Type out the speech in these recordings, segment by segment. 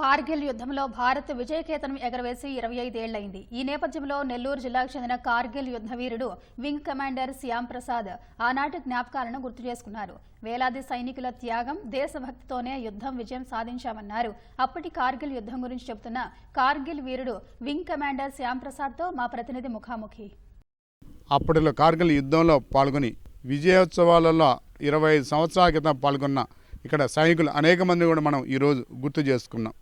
కార్గిల్ యుద్ధంలో భారత్ విజయకేతనం ఎగరవేసి ఇరవై ఐదేళ్ళైంది ఈ నేపథ్యంలో నెల్లూరు జిల్లాకు చెందిన కార్గిల్ యుద్ధ వీరుడు వింగ్ కమాండర్ శ్యామ్ ప్రసాద్ ఆనాటి జ్ఞాపకాలను గుర్తు చేసుకున్నారు. వేలాది సైనికుల త్యాగం దేశభక్తితోనే యుద్ధం విజయం సాధించామన్నారు. అప్పటి కార్గిల్ యుద్ధం గురించి చెబుతున్న కార్గిల్ వీరుడు వింగ్ కమాండర్ శ్యామ్ ప్రసాద్తో మా ప్రతినిధి ముఖాముఖి. అప్పటిలో కార్గిల్ యుద్ధంలో పాల్గొని విజయోత్సవాలలో ఇరవై ఐదు సంవత్సరాల క్రితం పాల్గొన్న ఇక్కడ సైనికులు అనేక మంది కూడా మనం ఈరోజు గుర్తు చేసుకున్నాం.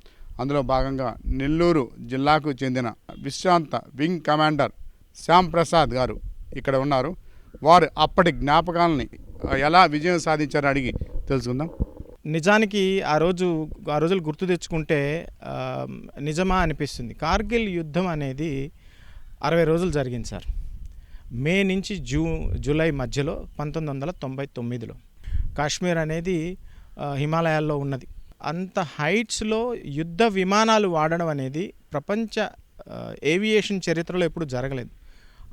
అందులో భాగంగా నెల్లూరు జిల్లాకు చెందిన విశ్రాంత వింగ్ కమాండర్ శ్యామ్ ప్రసాద్ గారు ఇక్కడ ఉన్నారు. వారు అప్పటి జ్ఞాపకాలని ఎలా విజయం సాధించారో అడిగి తెలుసుకుందాం. నిజానికి ఆ రోజు ఆ రోజులు గుర్తు తెచ్చుకుంటే నిజమా అనిపిస్తుంది. కార్గిల్ యుద్ధం అనేది అరవై రోజులు జరిగింది సార్. మే నుంచి జూ జూలై మధ్యలో పంతొమ్మిది వందల తొంభై తొమ్మిదిలో. కాశ్మీర్ అనేది హిమాలయాల్లో ఉన్నది. అంత హైట్స్లో యుద్ధ విమానాలు వాడడం అనేది ప్రపంచ ఏవియేషన్ చరిత్రలో ఎప్పుడు జరగలేదు.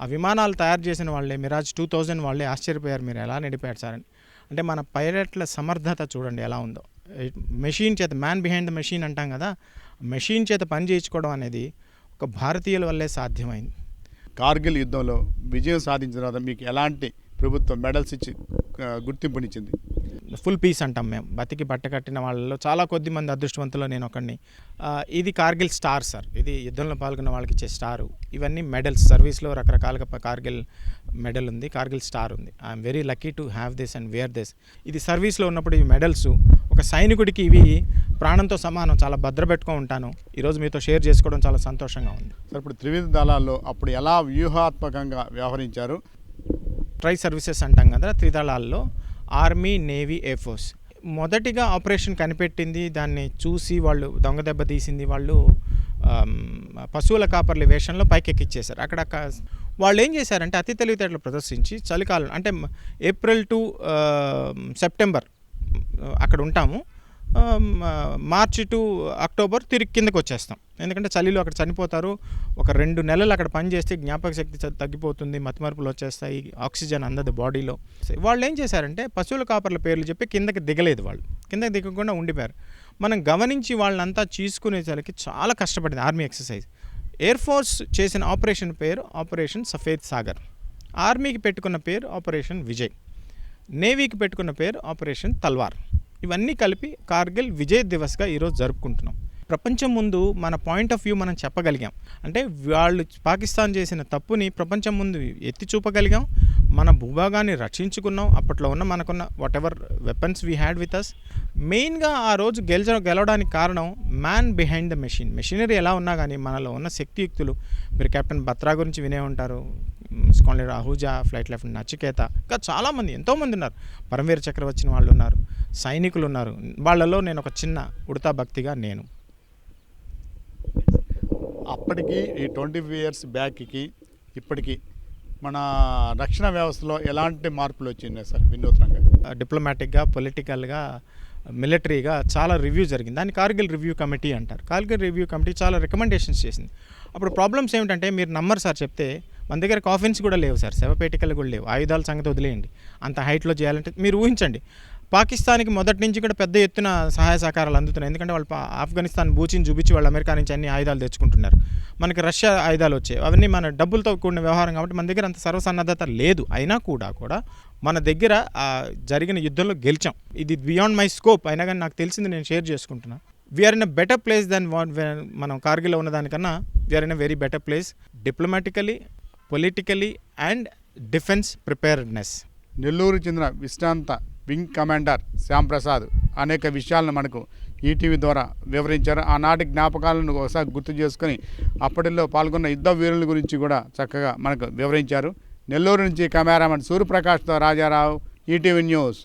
ఆ విమానాలు తయారు చేసిన వాళ్ళే మిరాజ్ టూ థౌజండ్ వాళ్ళే ఆశ్చర్యపోయారు మీరు ఎలా నడిపారు సార్ అని. అంటే మన పైలట్ల సమర్థత చూడండి ఎలా ఉందో. మెషిన్ చేత మ్యాన్ బిహైండ్ ద మెషిన్ అంటాం కదా మెషిన్ చేత పని చేయించుకోవడం అనేది ఒక భారతీయుల వల్లే సాధ్యమైంది. కార్గిల్ యుద్ధంలో విజయం సాధించిన తర్వాత మీకు ఎలాంటి ప్రభుత్వం మెడల్స్ ఇచ్చి గుర్తింపునిచ్చింది? ఫుల్ పీస్ అంటాం మేము. బతికి బట్ట కట్టిన వాళ్ళలో చాలా కొద్ది మంది అదృష్టవంతులు నేను ఒకడిని. ఇది కార్గిల్ స్టార్ సార్. ఇది యుద్ధంలో పాల్గొన్న వాళ్ళకి ఇచ్చే స్టారు. ఇవన్నీ మెడల్స్. సర్వీస్లో రకరకాలుగా కార్గిల్ మెడల్ ఉంది. కార్గిల్ స్టార్ ఉంది. I am very lucky to have this and wear this. ఇది సర్వీస్లో ఉన్నప్పుడు ఈ మెడల్స్. ఒక సైనికుడికి ఇవి ప్రాణంతో సమానం. చాలా భద్రపెట్టుకో ఉంటాను. ఈరోజు మీతో షేర్ చేసుకోవడం చాలా సంతోషంగా ఉంది. సార్ ఇప్పుడు త్రివిధ దళాల్లో అప్పుడు ఎలా వ్యూహాత్మకంగా వ్యవహరించారు? ట్రై సర్వీసెస్ అంటాం కదా త్రిదళాల్లో. Army navy air force. మొదటిగా ఆపరేషన్ కనిపెట్టింది దాన్ని చూసి వాళ్ళు దొంగ దెబ్బ తీసింది వాళ్ళు పశువుల కాపర్ల వేషంలో పైకెక్కిచ్చేశారు. అక్కడ వాళ్ళు ఏం చేశారంటే అతి తెలివితేటలు ప్రదర్శించి చలికాలం అంటే ఏప్రిల్ టు సెప్టెంబర్ అక్కడ ఉంటాము. మార్చి టు అక్టోబర్ తిరిగి కిందకు వచ్చేస్తాం. ఎందుకంటే చలిలో అక్కడ చనిపోతారు. ఒక రెండు నెలలు అక్కడ పని చేస్తే జ్ఞాపక శక్తి తగ్గిపోతుంది. మతిమరుపులు వచ్చేస్తాయి. ఆక్సిజన్ అందదు బాడీలో. వాళ్ళు ఏం చేశారంటే పశువుల కాపర్ల పేర్లు చెప్పి కిందకి దిగలేదు వాళ్ళు. కిందకి దిగకుండా ఉండిపోయారు. మనం గమనించి వాళ్ళంతా చీసుకునేసరికి చాలా కష్టపడింది ఆర్మీ ఎక్సర్సైజ్. ఎయిర్ ఫోర్స్ చేసిన ఆపరేషన్ పేరు ఆపరేషన్ సఫేద్ సాగర్. ఆర్మీకి పెట్టుకున్న పేరు ఆపరేషన్ విజయ్. నేవీకి పెట్టుకున్న పేరు ఆపరేషన్ తల్వార్. ఇవన్నీ కలిపి కార్గిల్ విజయ్ దివస్గా ఈరోజు జరుపుకుంటున్నాం. ప్రపంచం ముందు మన పాయింట్ ఆఫ్ వ్యూ మనం చెప్పగలిగాం. అంటే వాళ్ళు పాకిస్తాన్ చేసిన తప్పుని ప్రపంచం ముందు ఎత్తి చూపగలిగాం. మన భూభాగాన్ని రక్షించుకున్నాం. అప్పట్లో ఉన్న మనకున్న whatever weapons we had with us మెయిన్గా ఆ రోజు గెలిచ గెలవడానికి కారణం man behind the machine machinery ఎలా ఉన్నా కానీ మనలో ఉన్న శక్తియుక్తులు. మీరు కెప్టెన్ బత్రా గురించి వినే ఉంటారు. Squadron leader Ahuja flight lieutenant Nachiketa ఇంకా చాలామంది ఎంతోమంది ఉన్నారు. పరమవీర చక్ర వచ్చిన వాళ్ళు ఉన్నారు. సైనికులు ఉన్నారు. వాళ్ళలో నేను ఒక చిన్న ఉడతా భక్తిగా నేను. అప్పటికి ఈ ట్వంటీ ఫైవ్ ఇయర్స్ బ్యాక్కి ఇప్పటికి మన రక్షణ వ్యవస్థలో ఎలాంటి మార్పులు వచ్చినాయి సార్ వినూత్నంగా? డిప్లొమాటిక్గా పొలిటికల్గా మిలిటరీగా చాలా రివ్యూ జరిగింది. దాన్ని కార్గిల్ రివ్యూ కమిటీ అంటారు. కార్గిల్ రివ్యూ కమిటీ చాలా రికమెండేషన్స్ చేసింది. అప్పుడు ప్రాబ్లమ్స్ ఏమిటంటే మీరు నమ్మరు సార్ చెప్తే మన దగ్గర కాఫిన్స్ కూడా లేవు సార్ శవపేటికలు కూడా లేవు ఆయుధాల సంగతి వదిలేయండి. అంత హైట్లో చేయాలంటే మీరు ఊహించండి. పాకిస్తాన్కి మొదటి నుంచి కూడా పెద్ద ఎత్తున సహాయ సహకారాలు అందుతున్నాయి. ఎందుకంటే వాళ్ళు ఆఫ్ఘనిస్తాన్ బూచిని చూపించి వాళ్ళు అమెరికా నుంచి అన్ని ఆయుధాలు తెచ్చుకుంటున్నారు. మనకి రష్యా ఆయుధాలు వచ్చాయి. అవన్నీ మన డబ్బులతో కూడిన వ్యవహారం కాబట్టి మన దగ్గర అంత సర్వసన్నద్ధత లేదు. అయినా కూడా కూడా మన దగ్గర జరిగిన యుద్ధంలో గెలిచాం. ఇది బియాండ్ మై స్కోప్ అయినా కానీ నాకు తెలిసింది నేను షేర్ చేసుకుంటున్నా. We are in a better place then మనం కార్గిల్లో ఉన్నదానికన్నా we are in a very better place diplomatically politically and defence preparedness Nellore చెందిన విశ్రాంత వింగ్ కమాండర్ శ్యామ్ ప్రసాద్ అనేక విషయాలను మనకు ఈటీవీ ద్వారా వివరించారు. ఆనాటి జ్ఞాపకాలను ఒకసారి గుర్తు చేసుకొని అప్పటిలో పాల్గొన్న యుద్ధ వీరుల గురించి కూడా చక్కగా మనకు వివరించారు. నెల్లూరు నుంచి కెమెరామెన్ సూర్యప్రకాష్తో రాజారావు ఈటీవీ న్యూస్.